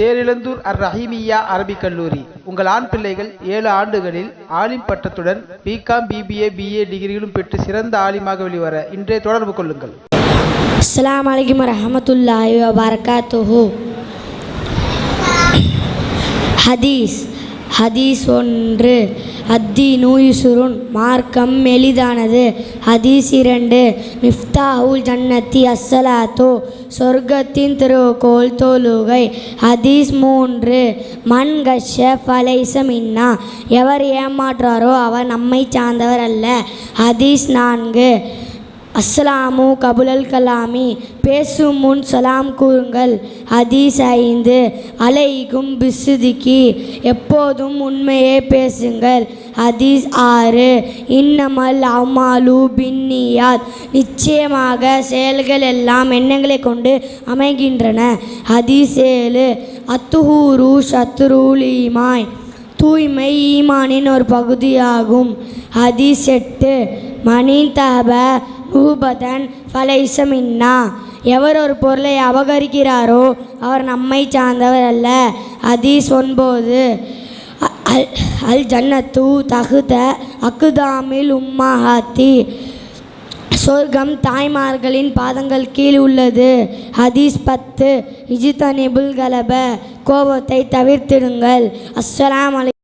தேரிழந்தூர் அர் ரஹீமியா அரபிக் கல்லூரி. உங்கள் ஆண் பிள்ளைகள் ஏழு ஆண்டுகளில் ஆலிம் பட்டத்துடன் பிகாம் பிபிஏ பிஏ டிகிரிகளும் பெற்று சிறந்த ஆலிமாக வெளிவர இன்றே தொடர்பு கொள்ளுங்கள். அஸ்லாம் அலைக்கும் வரஹமத்துல்லாஹி வபரகாத்துஹு. ஹதீஸ். ஹதீஸ் ஒன்று அத்தி நூயுசுருன் மார்க்கம் எளிதானது. ஹதீஸ் இரண்டு மிஃப்தாவுல் ஜன்னத்தி அஸ்ஸலாத்தோ சொர்க்கத்தின் திருக்கோள் தோலுகை ஹதீஸ் மூன்று மண் கஷ ஃபலைசமின்னா எவர் ஏமாற்றாரோ அவர் நம்மை சார்ந்தவர் அல்ல. ஹதீஸ் நான்கு அஸ்ஸலாமு கபுலல் கலாமி. பேசும் முன் சலாம் கூறுங்கள். ஹதீஸ் ஐந்து. அலைக்கும் பிசுதிக்கி எப்போதும் உண்மையே பேசுங்கள். ஹதீஸ் ஆறு. இன்னமல் அமாலு பின்னியாத். நிச்சயமாக செயல்கள் எல்லாம் எண்ணங்களை கொண்டு அமைகின்றன. ஹதீஸ் ஏழு. அத்துஹூரு ஷத்ருல் ஈமாய் தூய்மை ஈமானின் ஒரு பகுதியாகும். ஹதீஸ் எட்டு. மணி தப ரூபதன் ஃபலைசமின்னா எவர் ஒரு பொருளை அபகரிக்கிறாரோ அவர் நம்மை சார்ந்தவர் அல்ல. அதீஸ் ஒன்பது. அல் அல் ஜன்னத்து தகுத அக்குதாமில் உம்மாஹாத்தி. சொர்க்கம் தாய்மார்களின் பாதங்கள் கீழ் உள்ளது. ஹதீஸ் பத்து. இஜிதனிபுல் கலப. கோபத்தை தவிர்த்திடுங்கள். அஸ்ஸலாம் அலை